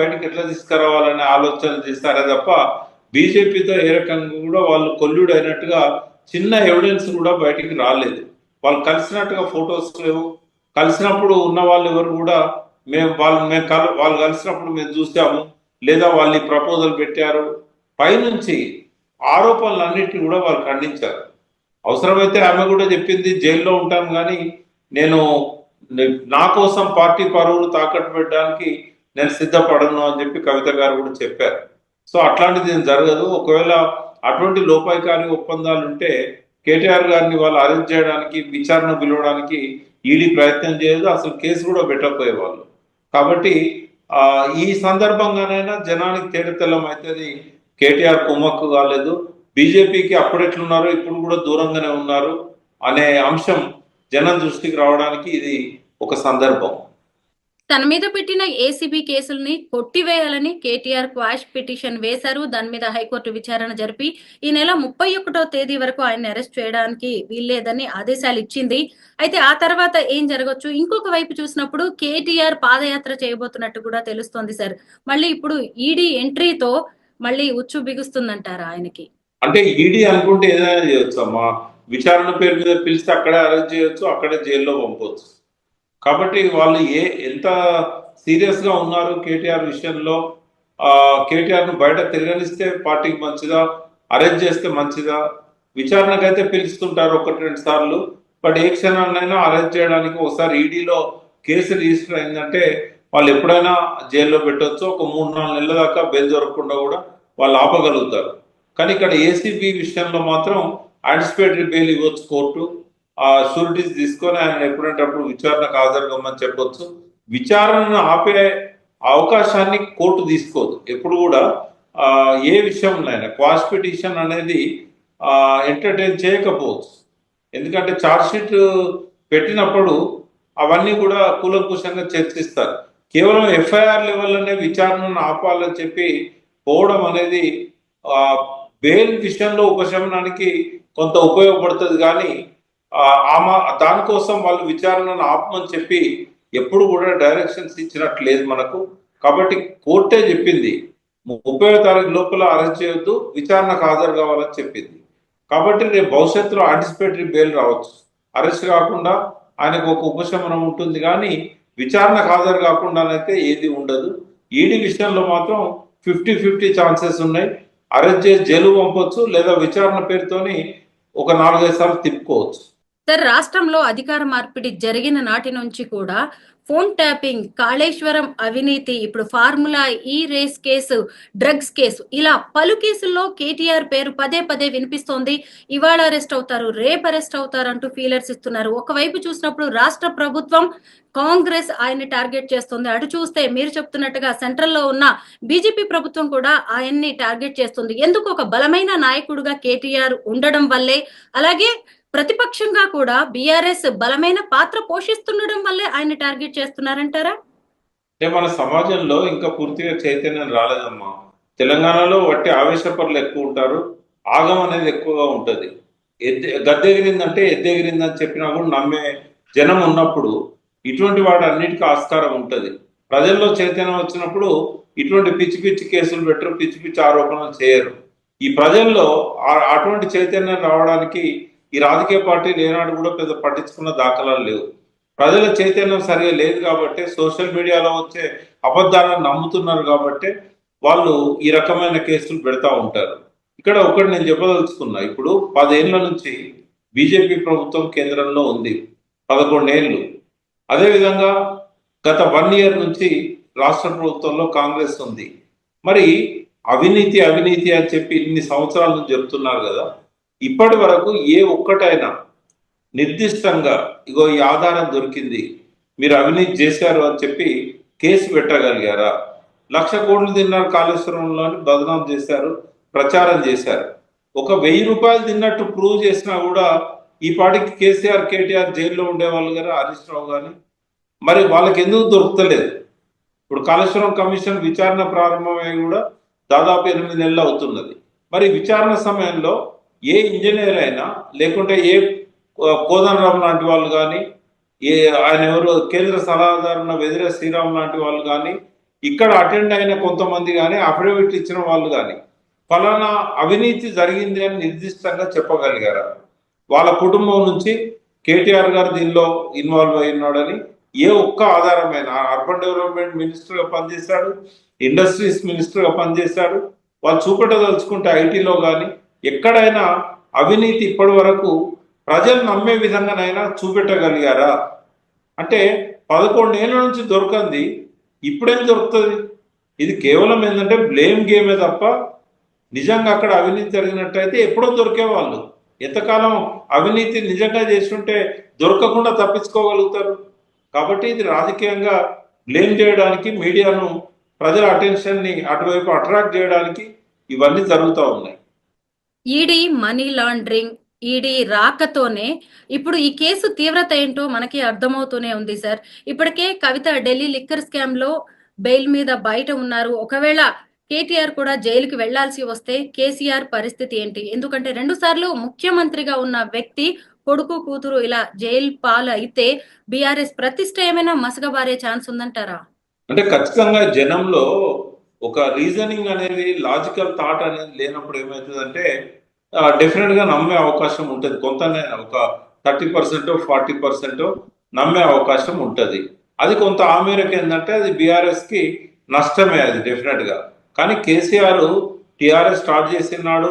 బయటకు ఎట్లా తీసుకురావాలనే ఆలోచన చేస్తారే తప్ప బీజేపీతో ఏ రకంగా కూడా వాళ్ళు కొల్లుడు అయినట్టుగా చిన్న ఎవిడెన్స్ కూడా బయటికి రాలేదు. వాళ్ళు కలిసినట్టుగా ఫొటోస్ లేవు. కలిసినప్పుడు ఉన్న వాళ్ళు ఎవరు కూడా మేము వాళ్ళు మేము కల వాళ్ళు కలిసినప్పుడు మేము చూసాము. లేదా వాళ్ళు ప్రపోజల్ పెట్టారు. పైనుంచి ఆరోపణలన్నింటినీ కూడా వాళ్ళు ఖండించారు. అవసరమైతే ఆమె కూడా చెప్పింది జైల్లో ఉంటాను కానీ నేను నా కోసం పార్టీ పరువులు తాకట్టు పెట్టడానికి నేను సిద్ధపడను అని చెప్పి కవిత గారు కూడా చెప్పారు. సో అట్లాంటిది ఏం జరగదు. ఒకవేళ అటువంటి లోపాయికారి ఒప్పందాలు ఉంటే కేటీఆర్ గారిని వాళ్ళు అరెస్ట్ చేయడానికి విచారణ పిలవడానికి ఈడీ ప్రయత్నం చేయదు. అసలు కేసు కూడా పెట్టకపోయేవాళ్ళు కాబట్టి ఈ సందర్భంగానైనా జనానికి తేడతెల్లం అవుతుంది కేటీఆర్ కుమ్మక్కు కాలేదు. బీజేపీకి అప్పుడెట్లున్నారో ఇప్పుడు కూడా దూరంగానే ఉన్నారు అనే అంశం జనం దృష్టికి రావడానికి ఇది ఒక సందర్భం. తన మీద పెట్టిన ఏసీబీ కేసుల్ని కొట్టివేయాలని కేటీఆర్ క్వాష్ పిటిషన్ వేశారు. దాని మీద హైకోర్టు విచారణ జరిపి ఈ నెల ముప్పై ఒకటో తేదీ వరకు ఆయన అరెస్ట్ చేయడానికి వీల్లేదని ఆదేశాలు ఇచ్చింది. అయితే ఆ తర్వాత ఏం జరగచ్చు? ఇంకొక వైపు చూసినప్పుడు కేటీఆర్ పాదయాత్ర చేయబోతున్నట్టు కూడా తెలుస్తోంది సార్. మళ్ళీ ఇప్పుడు ఈడీ ఎంట్రీతో మళ్ళీ ఉచ్చు బిగుస్తుందంటారా ఆయనకి? అంటే ఈడీ అనుకుంటే ఏదైనా చేయొచ్చు అమ్మా. విచారణ పేరు మీద పిలిస్తే అక్కడే అరెస్ట్ చేయొచ్చు అక్కడే జైల్లో పంపవచ్చు కాబట్టి వాళ్ళు ఏ ఎంత సీరియస్గా ఉన్నారు కేటీఆర్ విషయంలో? కేటీఆర్ను బయట తిరగనిస్తే పార్టీకి మంచిదా? అరెంజ్ చేస్తే మంచిదా? విచారణకైతే పిలుస్తుంటారు ఒకటి రెండు సార్లు. బట్ ఏ క్షణాన్నైనా అరెస్ట్ చేయడానికి ఒకసారి ఈడీలో కేసు రిజిస్టర్ అయిందంటే వాళ్ళు ఎప్పుడైనా జైల్లో పెట్టవచ్చు ఒక మూడు నాలుగు నెలల దాకా బెయిల్ దొరకకుండా కూడా వాళ్ళు ఆపగలుగుతారు. కానీ ఇక్కడ ఏసీబీ విషయంలో మాత్రం యాంటిసిపేటరీ బెయిల్ ఇవ్వచ్చు కోర్టు. ఆ షూరిటీస్ తీసుకొని ఆయన ఎప్పుడంటే అప్పుడు విచారణకు హాజరుగమ్మని చెప్పొచ్చు. విచారణను ఆపే అవకాశాన్ని కోర్టు తీసుకోదు. ఎప్పుడు కూడా ఏ విషయంలోనైనా క్వాష్ పిటిషన్ అనేది ఎంటర్టైన్ చేయకపోవచ్చు. ఎందుకంటే ఛార్జ్షీట్ పెట్టినప్పుడు అవన్నీ కూడా కూలంకుశంగా చర్చిస్తారు. కేవలం ఎఫ్ఐఆర్ లెవెల్లోనే విచారణను ఆపాలని చెప్పి పోవడం అనేది బెయిల్ విషయంలో ఉపశమనానికి కొంత ఉపయోగపడుతుంది. కానీ ఆమె దానికోసం వాళ్ళు విచారణను ఆపమని చెప్పి ఎప్పుడు కూడా డైరెక్షన్స్ ఇచ్చినట్టు లేదు మనకు. కాబట్టి కోర్టే చెప్పింది ముప్పై తారీఖు లోపల అరెస్ట్ చేయొద్దు విచారణకు హాజరు కావాలని చెప్పింది. కాబట్టి రేపు భవిష్యత్తులో ఆంటిసిపేటరీ బెయిల్ రావచ్చు. అరెస్ట్ కాకుండా ఆయనకు ఒక ఉపశమనం ఉంటుంది కానీ విచారణకు హాజరు కాకుండానైతే ఏది ఉండదు. ఈడీ విషయంలో మాత్రం ఫిఫ్టీ ఫిఫ్టీ ఛాన్సెస్ ఉన్నాయి. అరెస్ట్ చేసి జైలు పంపొచ్చు లేదా విచారణ పేరుతోని ఒక నాలుగైదు సార్లు తిప్పుకోవచ్చు. సార్ రాష్ట్రంలో అధికార మార్పిడి జరిగిన నాటి నుంచి కూడా ఫోన్ ట్యాపింగ్ కాళేశ్వరం అవినీతి ఇప్పుడు ఫార్ములా ఈ రేస్ కేసు డ్రగ్స్ కేసు ఇలా పలు కేసుల్లో కేటీఆర్ పేరు పదే పదే వినిపిస్తోంది. ఇవాళ అరెస్ట్ అవుతారు రేపు అరెస్ట్ అవుతారు అంటూ ఫీలర్స్ ఇస్తున్నారు. ఒకవైపు చూసినప్పుడు రాష్ట్ర ప్రభుత్వం కాంగ్రెస్ ఆయన్ని టార్గెట్ చేస్తుంది. అటు చూస్తే మీరు చెప్తున్నట్టుగా సెంట్రల్లో ఉన్న బీజేపీ ప్రభుత్వం కూడా ఆయన్ని టార్గెట్ చేస్తుంది. ఎందుకు ఒక బలమైన నాయకుడుగా కేటీఆర్ ఉండడం వల్లే? అలాగే ప్రతిపక్షంగా కూడా బీఆర్ఎస్ బలమైన పాత్ర పోషిస్తుండడం వల్లే ఆయన టార్గెట్ చేస్తున్నారంటారా? అంటే మన సమాజంలో ఇంకా పూర్తిగా చైతన్యం రాలేదమ్మా. తెలంగాణలో వట్టి ఆవేశపరులు ఎక్కువ ఉంటారు ఆగం అనేది ఎక్కువగా ఉంటుంది. ఎద్దె గద్దెగిరిందంటే ఎద్దెగిరిందని చెప్పినా కూడా నమ్మే జనం ఉన్నప్పుడు ఇటువంటి వాటి అన్నిటికీ ఆస్కారం ఉంటుంది. ప్రజల్లో చైతన్యం వచ్చినప్పుడు ఇటువంటి పిచ్చి పిచ్చి కేసులు పెట్టరు పిచ్చి పిచ్చి ఆరోపణలు చేయరు. ఈ ప్రజల్లో అటువంటి చైతన్యం రావడానికి ఈ రాజకీయ పార్టీలు ఏనాడు కూడా పెద్ద పట్టించుకున్న దాఖలాలు లేవు. ప్రజల చైతన్యం సరిగా లేదు కాబట్టి సోషల్ మీడియాలో వచ్చే అబద్ధాలను నమ్ముతున్నారు కాబట్టి వాళ్ళు ఈ రకమైన కేసులు పెడతా ఉంటారు. ఇక్కడ ఒకటి నేను చెప్పదలుచుకున్నా. ఇప్పుడు పదేళ్ళ నుంచి బీజేపీ ప్రభుత్వం కేంద్రంలో ఉంది. పదకొండేళ్ళు. అదేవిధంగా గత వన్ ఇయర్ నుంచి రాష్ట్ర ప్రభుత్వంలో కాంగ్రెస్ ఉంది. మరి అవినీతి అవినీతి అని చెప్పి ఇన్ని సంవత్సరాల నుంచి చెప్తున్నారు కదా. ఇప్పటి వరకు ఏ ఒక్కటైనా నిర్దిష్టంగా ఇగో ఈ ఆధారం దొరికింది మీరు అవినీతి చేశారు అని చెప్పి కేసు పెట్టగలిగారా? లక్ష కోట్లు తిన్నారు కాళేశ్వరంలో బదనాం చేశారు ప్రచారం చేశారు. ఒక వెయ్యి రూపాయలు తిన్నట్టు ప్రూవ్ చేసినా కూడా ఈ పాటికి కేసీఆర్ కేటీఆర్ జైల్లో ఉండేవాళ్ళు గారు హరీష్ రావు కానీ మరి వాళ్ళకి ఎందుకు దొరుకుతలేదు? ఇప్పుడు కాళేశ్వరం కమిషన్ విచారణ ప్రారంభమై కూడా దాదాపు ఎనిమిది నెలలు అవుతున్నది. మరి విచారణ సమయంలో ఏ ఇంజనీర్ అయినా లేకుంటే ఏ కోదండరామ్ లాంటి వాళ్ళు కానీ ఏ ఆయన ఎవరు కేంద్ర సలహాదారు వెదిరే శ్రీరామ్ లాంటి వాళ్ళు కానీ ఇక్కడ అటెండ్ అయిన కొంతమంది కానీ అఫిడవిట్ ఇచ్చిన వాళ్ళు కానీ ఫలానా అవినీతి జరిగింది అని నిర్దిష్టంగా చెప్పగలిగారా? వాళ్ళ కుటుంబం నుంచి కేటీఆర్ గారు దీనిలో ఇన్వాల్వ్ అయి ఉన్నాడని ఏ ఒక్క ఆధారమైన అర్బన్ డెవలప్మెంట్ మినిస్టర్గా పనిచేశాడు ఇండస్ట్రీస్ మినిస్టర్గా పనిచేశాడు వాళ్ళు చూపెట్టదలుచుకుంటే ఐటీలో కానీ ఎక్కడైనా అవినీతి ఇప్పటి వరకు ప్రజలు నమ్మే విధంగానైనా చూపెట్టగలిగారా? అంటే పదకొండేళ్ళ నుంచి దొరకంది ఇప్పుడేం దొరుకుతుంది? ఇది కేవలం ఏంటంటే బ్లేమ్ గేమే తప్ప నిజంగా అక్కడ అవినీతి జరిగినట్టయితే ఎప్పుడో దొరికేవాళ్ళు. ఎంతకాలం అవినీతి నిజంగా చేస్తుంటే దొరకకుండా తప్పించుకోగలుగుతారు? కాబట్టి ఇది రాజకీయంగా బ్లేమ్ చేయడానికి మీడియాను ప్రజల అటెన్షన్ని అటువైపు అట్రాక్ట్ చేయడానికి ఇవన్నీ జరుగుతూ ఉన్నాయి. ఈడీ మనీ లాండరింగ్ ఈడీ రాకతోనే ఇప్పుడు ఈ కేసు తీవ్రత ఏంటో మనకి అర్థమవుతూనే ఉంది సార్. ఇప్పటికే కవిత ఢిల్లీ లిక్కర్ స్కామ్లో బెయిల్ మీద బయట ఉన్నారు. ఒకవేళ కేటీఆర్ కూడా జైలుకి వెళ్ళాల్సి వస్తే కేసీఆర్ పరిస్థితి ఏంటి? ఎందుకంటే రెండు సార్లు ముఖ్యమంత్రిగా ఉన్న వ్యక్తి కొడుకు కూతురు ఇలా జైలు పాలు అయితే బీఆర్ఎస్ ప్రతిష్ట ఏమైనా మసగబారే ఛాన్స్ ఉందంటారా? అంటే ఖచ్చితంగా జనంలో ఒక రీజనింగ్ అనేది లాజికల్ థాట్ అనేది లేనప్పుడు ఏమవుతుందంటే డెఫినెట్గా నమ్మే అవకాశం ఉంటుంది. కొంతనే ఒక థర్టీ పర్సెంట్ ఫార్టీ పర్సెంట్ నమ్మే అవకాశం ఉంటుంది. అది కొంత ఆ మేరకు ఏంటంటే అది బీఆర్ఎస్కి నష్టమే అది డెఫినెట్గా. కానీ కేసీఆర్ టిఆర్ఎస్ స్టార్ట్ చేసినాడు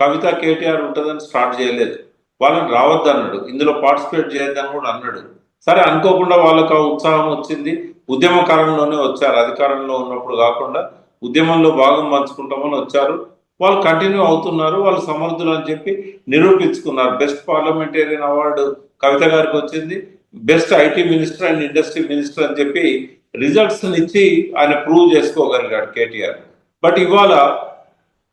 కవిత కేటీఆర్ ఉంటుందని స్టార్ట్ చేయలేదు. వాళ్ళని రావద్దన్నాడు. ఇందులో పార్టిసిపేట్ చేయొద్దని కూడా అన్నాడు. సరే అనుకోకుండా వాళ్ళకు ఆ ఉత్సాహం వచ్చింది. ఉద్యమ కాలంలోనే వచ్చారు. అధికారంలో ఉన్నప్పుడు కాకుండా ఉద్యమంలో భాగం పంచుకుంటామని వచ్చారు. వాళ్ళు కంటిన్యూ అవుతున్నారు. వాళ్ళు సమర్థులు అని చెప్పి నిరూపించుకున్నారు. బెస్ట్ పార్లమెంటేరియన్ అవార్డు కవిత గారికి వచ్చింది. Best IT minister and industry minister అని చెప్పి రిజల్ట్స్ ఇచ్చి ఆయన ప్రూవ్ చేసుకోగలిగాడు కేటీఆర్. బట్ ఇవాళ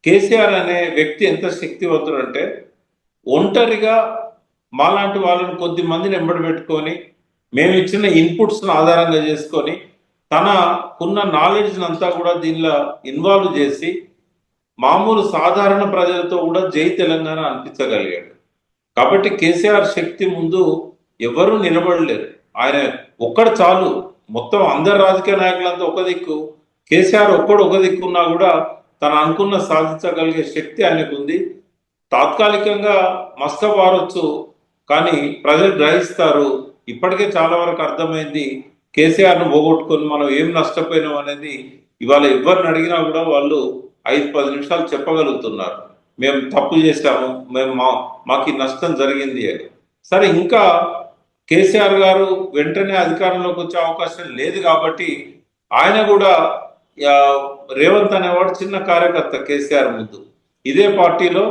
కేసీఆర్ అనే వ్యక్తి ఎంత శక్తివంతుడు అంటే ఒంటరిగా మాలాంటి వాళ్ళని కొద్ది మందిని ఎంబడి పెట్టుకొని మేము ఇచ్చిన ఇన్పుట్స్ను ఆధారంగా చేసుకొని తనకున్న నాలెడ్జ్ని అంతా కూడా దీనిలో ఇన్వాల్వ్ చేసి మామూలు సాధారణ ప్రజలతో కూడా జై తెలంగాణ అనిపించగలిగాడు. కాబట్టి కేసీఆర్ శక్తి ముందు ఎవరు నిలబడలేరు. ఆయన ఒక్కడు చాలు. మొత్తం అందరు రాజకీయ నాయకులంతా ఒక దిక్కు. కేసీఆర్ ఒక్కడు ఒక దిక్కున్నా కూడా తను అనుకున్న సాధించగలిగే శక్తి ఆయనకుంది తాత్కాలికంగా తాత్కాలికంగా మస్కబారొచ్చు కానీ ప్రజలు గ్రహిస్తారు. ఇప్పటికే చాలా వరకు అర్థమైంది. కేసీఆర్ను పోగొట్టుకొని మనం ఏం నష్టపోయినాం అనేది ఇవాళ ఎవరిని అడిగినా కూడా వాళ్ళు ఐదు పది నిమిషాలు చెప్పగలుగుతున్నారు. మేము తప్పు చేశాము మేము మా మాకు నష్టం జరిగింది అని. సరే ఇంకా కేసీఆర్ గారు వెంటనే అధికారంలోకి వచ్చే అవకాశం లేదు కాబట్టి ఆయన కూడా రేవంత్ అనేవాడు చిన్న కార్యకర్త కేసీఆర్ ముందు. ఇదే పార్టీలో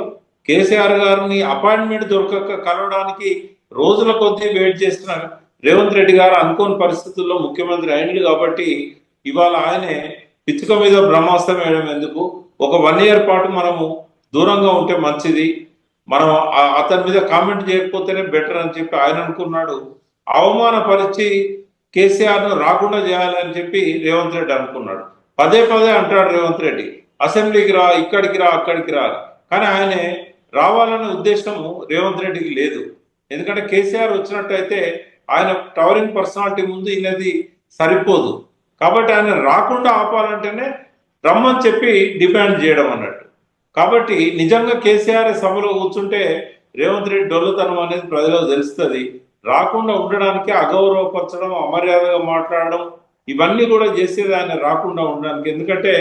కేసీఆర్ గారిని అపాయింట్మెంట్ దొరకక కలవడానికి రోజుల కొద్దీ వెయిట్ చేసిన రేవంత్ రెడ్డి గారు అనుకోని పరిస్థితుల్లో ముఖ్యమంత్రి అయింది కాబట్టి ఇవాళ ఆయనే పిచ్చుక మీద బ్రహ్మాస్త్రం వేయడం ఎందుకు? ఒక వన్ ఇయర్ పాటు మనము దూరంగా ఉంటే మంచిది. మనం అతని మీద కామెంట్ చేయకపోతేనే బెటర్ అని చెప్పి ఆయన అనుకున్నాడు. అవమానపరిచి కేసీఆర్ను రాకుండా చేయాలని చెప్పి రేవంత్ రెడ్డి అనుకున్నాడు. పదే పదే అంటాడు రేవంత్ రెడ్డి అసెంబ్లీకి రా ఇక్కడికి రా అక్కడికి రా. కానీ ఆయనే రావాలనే ఉద్దేశము రేవంత్ రెడ్డికి లేదు. ఎందుకంటే కేసీఆర్ వచ్చినట్టయితే ఆయన టవరింగ్ పర్సనాలిటీ ముందు ఈయనది సరిపోదు. కాబట్టి ఆయన రాకుండా ఆపాలంటేనే రమ్మని చెప్పి డిమాండ్ చేయడం అన్నట్టు. కాబట్టి నిజంగా కేసీఆర్ సభలో కూర్చుంటే రేవంత్ రెడ్డి డొల్లుతనం అనేది ప్రజలకు తెలుస్తుంది. రాకుండా ఉండడానికి అగౌరవపరచడం అమర్యాదగా మాట్లాడడం ఇవన్నీ కూడా చేసేది ఆయన రాకుండా ఉండడానికి. ఎందుకంటే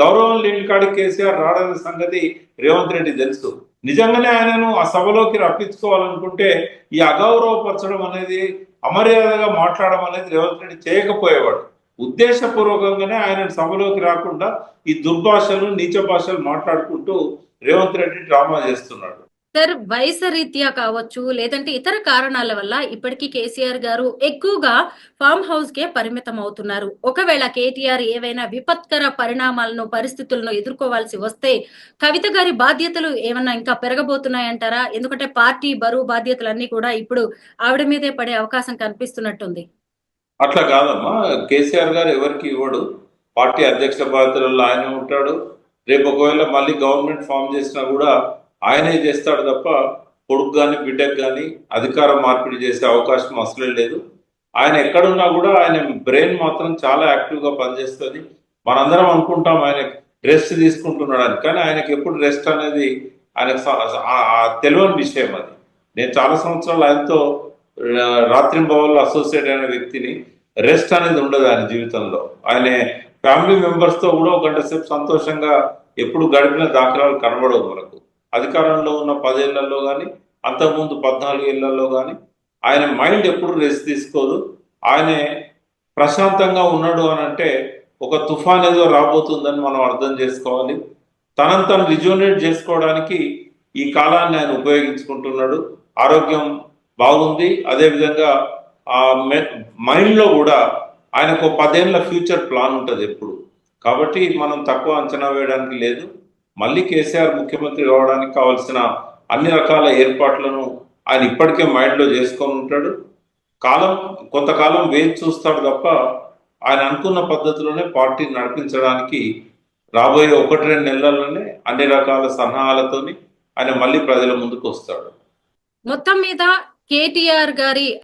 గౌరవం లేని కాడి కేసీఆర్ రాడనే సంగతి రేవంత్ రెడ్డి తెలుసు. నిజంగానే ఆయనను ఆ సభలోకి రప్పించుకోవాలనుకుంటే ఈ అగౌరవపరచడం అనేది అమర్యాదగా మాట్లాడడం అనేది రేవంత్ రెడ్డి చేయకపోయేవాడు. ఉద్దేశపూర్వకంగానే ఆయన సభలోకి రాకుండా ఈ దుర్భాషలు నీచ భాషలు మాట్లాడుకుంటూ రేవంత్ రెడ్డి డ్రామా చేస్తున్నాడు. సార్ వయసు రీత్యా కావచ్చు లేదంటే ఇతర కారణాల వల్ల ఇప్పటికీ కేసీఆర్ గారు ఎక్కువగా ఫామ్ హౌస్ కే పరిమితం అవుతున్నారు ఒకవేళ కేటీఆర్ ఏవైనా విపత్కర పరిణామాలను పరిస్థితులను ఎదుర్కోవాల్సి వస్తే కవిత గారి బాధ్యతలు ఏమన్నా ఇంకా పెరగబోతున్నాయంటారా? ఎందుకంటే పార్టీ బరువు బాధ్యతలన్నీ కూడా ఇప్పుడు ఆవిడ మీదే పడే అవకాశం కనిపిస్తున్నట్టుంది. అట్లా కాదమ్మా. కేసీఆర్ గారు ఎవరికి ఇవ్వడు. పార్టీ అధ్యక్ష బాధ్యతలలో ఆయన ఉంటాడు. రేపు ఒకవేళ మళ్ళీ గవర్నమెంట్ ఫామ్ చేసినా కూడా ఆయనే చేస్తాడు తప్ప కొడుకు కానీ బిడ్డకు కానీ అధికార మార్పిడి చేసే అవకాశం అసలే లేదు. ఆయన ఎక్కడున్నా కూడా ఆయన బ్రెయిన్ మాత్రం చాలా యాక్టివ్గా పనిచేస్తుంది. మనందరం అనుకుంటాం ఆయన రెస్ట్ తీసుకుంటున్నాడని కానీ ఆయనకి ఎప్పుడు రెస్ట్ అనేది ఆయనకు స- తెలియని విషయం అది. నేను చాలా సంవత్సరాలు ఆయనతో రాత్రి భవన్లో అసోసియేట్ అయిన వ్యక్తిని రెస్ట్ అనేది ఉండదు ఆయన జీవితంలో. ఆయన ఫ్యామిలీ మెంబర్స్తో కూడా ఒక గంట సేపు సంతోషంగా ఎప్పుడు గడిపిన దాఖలాలు కనబడవు మనకు. అధికారంలో ఉన్న పదేళ్ళలో కానీ అంతకుముందు పద్నాలుగు ఏళ్ళలో కానీ ఆయన మైండ్ ఎప్పుడు రెస్ట్ తీసుకోదు. ఆయనే ప్రశాంతంగా ఉన్నాడు అని అంటే ఒక తుఫాన్ ఏదో రాబోతుందని మనం అర్థం చేసుకోవాలి. తనను తను రిజ్యూనేట్ చేసుకోవడానికి ఈ కాలాన్ని ఆయన ఉపయోగించుకుంటున్నాడు. ఆరోగ్యం బాగుంది. అదేవిధంగా ఆ మైండ్లో కూడా ఆయనకు ఒక పదేళ్ళ ఫ్యూచర్ ప్లాన్ ఉంటుంది ఎప్పుడు. కాబట్టి మనం తక్కువ అంచనా వేయడానికి లేదు. మళ్ళీ కేసీఆర్ ముఖ్యమంత్రి కావడానికి కావాల్సిన అన్ని రకాల ఏర్పాట్లను ఆయన ఇప్పటికే మైండ్లో చేసుకొని ఉంటాడు. కాలం కొంతకాలం వేచి చూస్తాడు తప్ప ఆయన అనుకున్న పద్ధతిలోనే పార్టీని నడిపించడానికి రాబోయే ఒకటి రెండు నెలల్లోనే అన్ని రకాల సన్నాహాలతోని ఆయన మళ్ళీ ప్రజల ముందుకు వస్తాడు. మొత్తం మీద కేటీఆర్ గారి